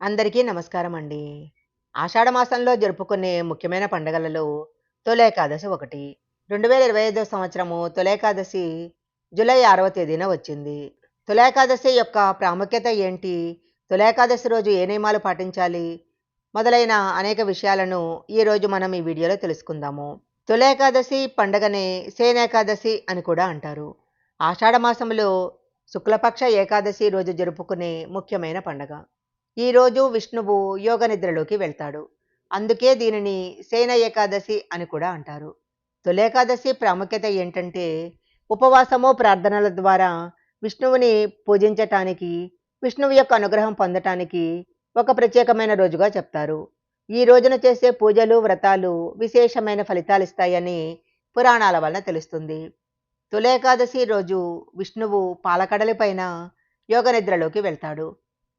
అందరికీ నమస్కారం అండి. ఆషాఢ మాసంలో జరుపుకునే ముఖ్యమైన పండుగలలో తొలేకాదశి ఒకటి. రెండు వేల ఇరవై ఐదో సంవత్సరము తొలేకాదశి జూలై ఆరవ తేదీన వచ్చింది. తొలేకాదశి యొక్క ప్రాముఖ్యత ఏంటి? తొలేకాదశి రోజు ఏ నియమాలు పాటించాలి? మొదలైన అనేక విషయాలను ఈరోజు మనం ఈ వీడియోలో తెలుసుకుందాము. తొలేకాదశి పండగనే సేనేకాదశి అని కూడా అంటారు. ఆషాఢమాసంలో శుక్లపక్ష ఏకాదశి రోజు జరుపుకునే ముఖ్యమైన పండగ. ఈ రోజు విష్ణువు యోగ నిద్రలోకి వెళ్తాడు. అందుకే దీనిని సేన ఏకాదశి అని కూడా అంటారు. తులేకాదశి ప్రాముఖ్యత ఏంటంటే ఉపవాసము ప్రార్థనల ద్వారా విష్ణువుని పూజించటానికి విష్ణువు యొక్క అనుగ్రహం పొందటానికి ఒక ప్రత్యేకమైన రోజుగా చెప్తారు. ఈ రోజున చేసే పూజలు వ్రతాలు విశేషమైన ఫలితాలు ఇస్తాయని పురాణాల వలన తెలుస్తుంది. తులేకాదశి రోజు విష్ణువు పాలకడలి పైన యోగ నిద్రలోకి వెళ్తాడు.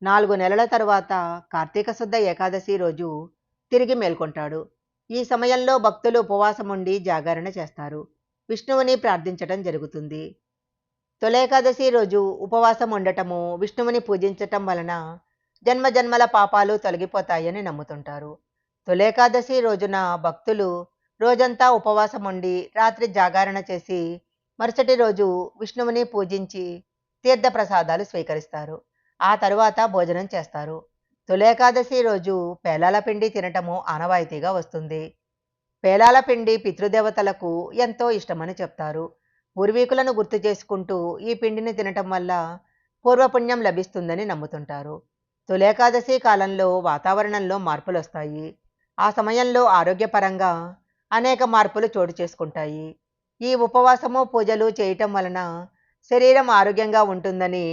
నాలుగు నెలల తరువాత కార్తీక శుద్ధ ఏకాదశి రోజు తిరిగి మేల్కొంటాడు. ఈ సమయంలో భక్తులు ఉపవాసం ఉండి జాగరణ చేస్తారు. విష్ణువుని ప్రార్థించటం జరుగుతుంది. తొలేకాదశి రోజు ఉపవాసం ఉండటము విష్ణువుని పూజించటం వలన జన్మ జన్మల పాపాలు తొలగిపోతాయని నమ్ముతుంటారు. తొలేకాదశి రోజున భక్తులు రోజంతా ఉపవాసం ఉండి రాత్రి జాగరణ చేసి మరుసటి రోజు విష్ణువుని పూజించి తీర్థప్రసాదాలు స్వీకరిస్తారు. ఆ తరువాత భోజనం చేస్తారు. తొలేకాదశి రోజు పేలాల పిండి తినటము ఆనవాయితీగా వస్తుంది. పేలాల పిండి పితృదేవతలకు ఎంతో ఇష్టమని చెప్తారు. పూర్వీకులను గుర్తు చేసుకుంటూ ఈ పిండిని తినటం వల్ల పూర్వపుణ్యం లభిస్తుందని నమ్ముతుంటారు. తొలేకాదశి కాలంలో వాతావరణంలో మార్పులు వస్తాయి ఆ సమయంలో ఆరోగ్యపరంగా అనేక మార్పులు చోటు చేసుకుంటాయి. ఈ ఉపవాసము పూజలు చేయటం వలన శరీరం ఆరోగ్యంగా ఉంటుందని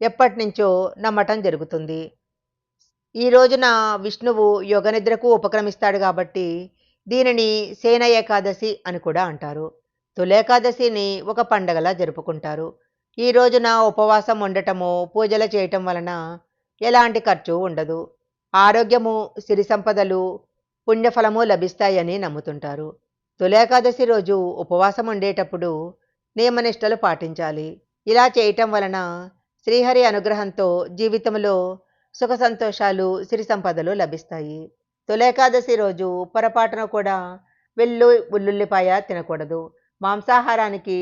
ఎప్పటి నుంచో నమ్మటం జరుగుతుంది. ఈ రోజున విష్ణువు యోగనిద్రకు ఉపక్రమిస్తాడు కాబట్టి దీనిని సేన ఏకాదశి అని కూడా అంటారు. తులేకాదశిని ఒక పండగలా జరుపుకుంటారు. ఈ రోజున ఉపవాసం ఉండటము పూజలు చేయటం వలన ఎలాంటి ఖర్చు ఉండదు. ఆరోగ్యము సిరి సంపదలు పుణ్యఫలము లభిస్తాయని నమ్ముతుంటారు. తులేకాదశి రోజు ఉపవాసం ఉండేటప్పుడు నియమనిష్టలు పాటించాలి. ఇలా చేయటం వలన శ్రీహరి అనుగ్రహంతో జీవితంలో సుఖ సంతోషాలు సిరి సంపదలు లభిస్తాయి. తొలేకాదశి రోజు పొరపాటున కూడా వెల్లు ఉల్లుల్లిపాయ తినకూడదు. మాంసాహారానికి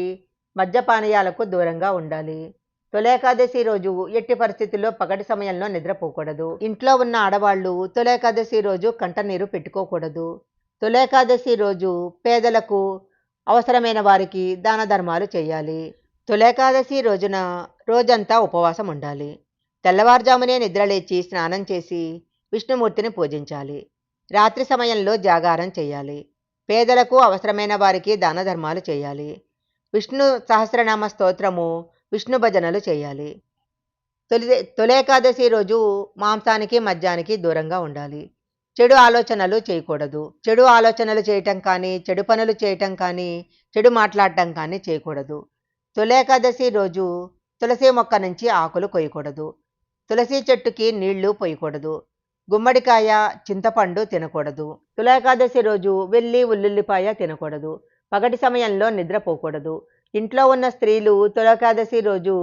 మద్యపానీయాలకు దూరంగా ఉండాలి. తొలేకాదశి రోజు ఎట్టి పరిస్థితుల్లో పగటి సమయంలో నిద్రపోకూడదు. ఇంట్లో ఉన్న ఆడవాళ్ళు తొలేకాదశి రోజు కంటనీరు పెట్టుకోకూడదు. తొలేకాదశి రోజు పేదలకు అవసరమైన వారికి దాన ధర్మాలు చేయాలి. తులేకాదశి రోజున రోజంతా ఉపవాసం ఉండాలి. తెల్లవారుజామునే నిద్రలేచి స్నానం చేసి విష్ణుమూర్తిని పూజించాలి. రాత్రి సమయంలో జాగారం చేయాలి. పేదలకు అవసరమైన వారికి దాన ధర్మాలు చేయాలి. విష్ణు సహస్రనామ స్తోత్రము విష్ణు భజనలు చేయాలి. తొలి తొలేకాదశి రోజు మాంసానికి మద్యానికి దూరంగా ఉండాలి. చెడు ఆలోచనలు చేయకూడదు. చెడు ఆలోచనలు చేయటం కానీ చెడు పనులు చేయటం కానీ చెడు మాట్లాడటం కానీ చేయకూడదు. తొలేకాదశి రోజు తులసి మొక్క నుంచి ఆకులు కొయ్యకూడదు. తులసి చెట్టుకి నీళ్ళు పోయకూడదు. గుమ్మడికాయ చింతపండు తినకూడదు. తులేకాదశి రోజు వెల్లి ఉల్లుల్లిపాయ తినకూడదు. పగటి సమయంలో నిద్రపోకూడదు ఇంట్లో ఉన్న స్త్రీలు తులేకాదశి రోజు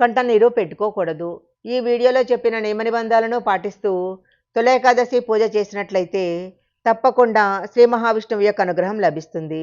కంటనీరు పెట్టుకోకూడదు. ఈ వీడియోలో చెప్పిన నియమ నిబంధనలను పాటిస్తూ తులేకాదశి పూజ చేసినట్లయితే తప్పకుండా శ్రీ మహావిష్ణువు యొక్క అనుగ్రహం లభిస్తుంది.